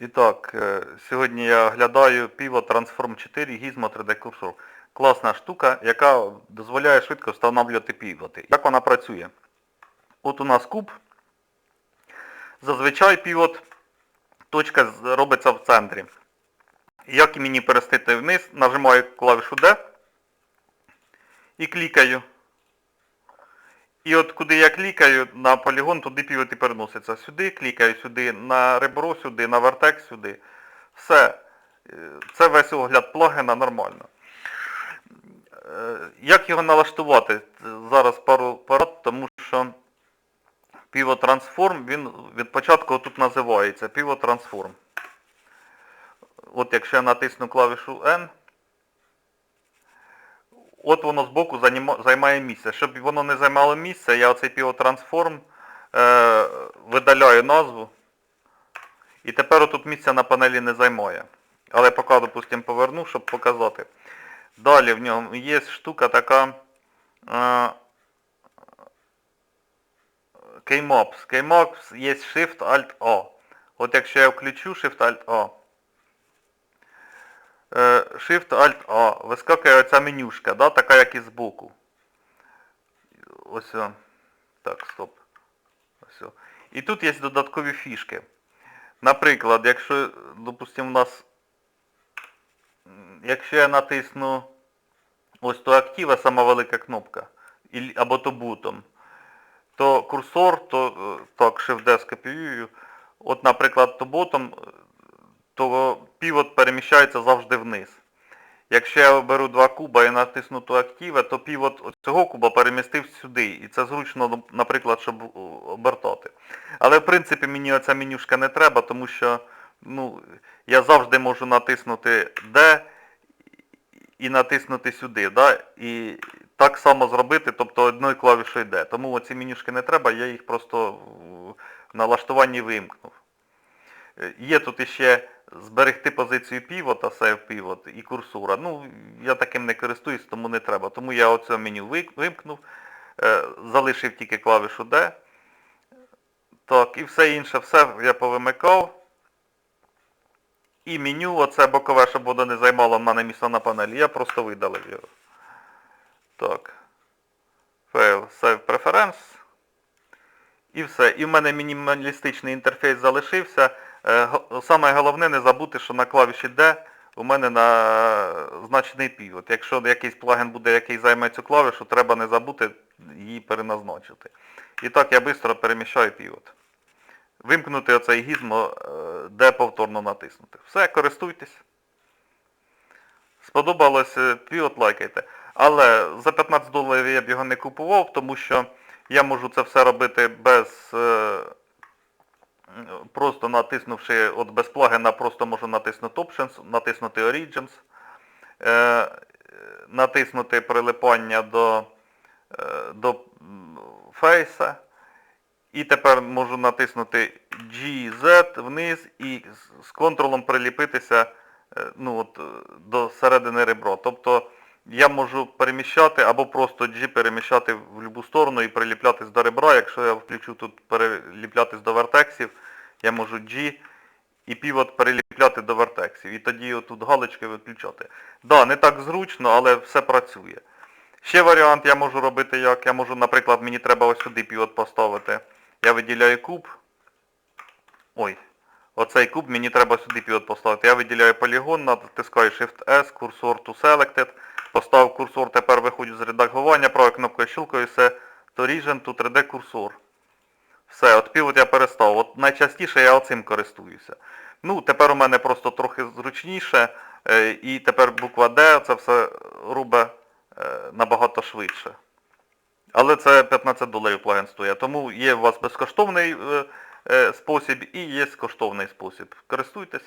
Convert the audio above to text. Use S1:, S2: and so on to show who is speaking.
S1: І так, е, сьогодні я оглядаю Pivot Transform 4 Gizmo 3D курсор. Класна штука, яка дозволяє швидко встановлювати півоти. Як вона працює? От у нас куб. Зазвичай півот точка робиться в центрі. Як і мені перестити вниз, нажимаю клавішу D і клікаю. І от куди я клікаю на полігон, туди півот і переноситься. Сюди клікаю, сюди, на ребро сюди, на вертекс сюди. Все. Е, Це весь огляд плагина нормально. Е, Як його налаштувати? Зараз пару порад, тому що Transform, він від початку тут називається Transform. От якщо я натисну клавішу N, от воно збоку займає місце. Щоб воно не займало місце, я оцей Transform е, видаляю назву. І тепер отут місця на панелі не займає. Але поки, допустимо, поверну, щоб показати. Далі в ньому є штука така е, Keymaps. Keymaps є Shift Alt A. От якщо я включу Shift Е, Shift Alt A, вискакує оця менюшка, да, така як і збоку. Ось. Так, стоп. Ось. І тут є додаткові фішки. Наприклад, якщо, допустимо, у нас, якщо я натисну ось то актива, сама велика кнопка, або то бутом, то курсор, то е, так, Shift-D скопіюю, от, наприклад, то ботом, то півот переміщається завжди вниз. Якщо я беру два куба і натисну то активе, то півот цього куба перемістив сюди. І це зручно, наприклад, щоб обертати. Але в принципі мені оця менюшка не треба, тому що ну, я завжди можу натиснути D і натиснути сюди. Да? І так само зробити, тобто одною клавішою D. Тому оці менюшки не треба, я їх просто в налаштуванні вимкнув. Е, Є тут іще зберегти позицію півота, save pivot і курсора. Ну, я таким не користуюсь, тому не треба. Тому я оце меню вимкнув, е, залишив тільки клавішу D. Так, і все інше, все я повимикав. І меню, оце бокове, щоб воно не займало в мене місце на панелі, я просто видалив його. Так. Fail, Save Preference. І все. І в мене мінімалістичний інтерфейс залишився. Е, Саме головне не забути, що на клавіші D у мене назначений півот. Якщо якийсь плагін буде, який займе цю клавішу, треба не забути її переназначити. І так я швидко переміщаю півот. Вимкнути оцей гізмо, де повторно натиснути. Все, користуйтесь. Сподобалось е, півот, лайкайте. Але за 15 доларів я б його не купував, тому що я можу це все робити без... е, Просто натиснувши от без плагіна, просто можу натиснути Options, натиснути Origins, е, натиснути прилипання до, е, до фейса. І тепер можу натиснути GZ вниз і з- контролом приліпитися ну, от, до середини ребро. Тобто я можу переміщати або просто G переміщати в будь-яку сторону і приліплятись до ребра. Якщо я включу тут переліплятись до вертексів, я можу G і півот переліпляти до вертексів. І тоді отут галочки виключати. Да, не так зручно, але все працює. Ще варіант я можу робити як. Я можу, наприклад, мені треба ось сюди півот поставити. Я виділяю куб. Ой. Оцей куб мені треба сюди півот поставити. Я виділяю полігон, натискаю Shift-S, курсор to selected. Поставив курсор, тепер виходжу з редагування, правою кнопкою щелкаю, все, то region, to 3D курсор. Все, от півот я перестав. От найчастіше я оцим користуюся. Ну, тепер у мене просто трохи зручніше, е, і тепер буква D це все робить е, набагато швидше. Але це 15 доларів плагін стоїть. Тому є у вас безкоштовний е, спосіб і є коштовний спосіб. Користуйтесь.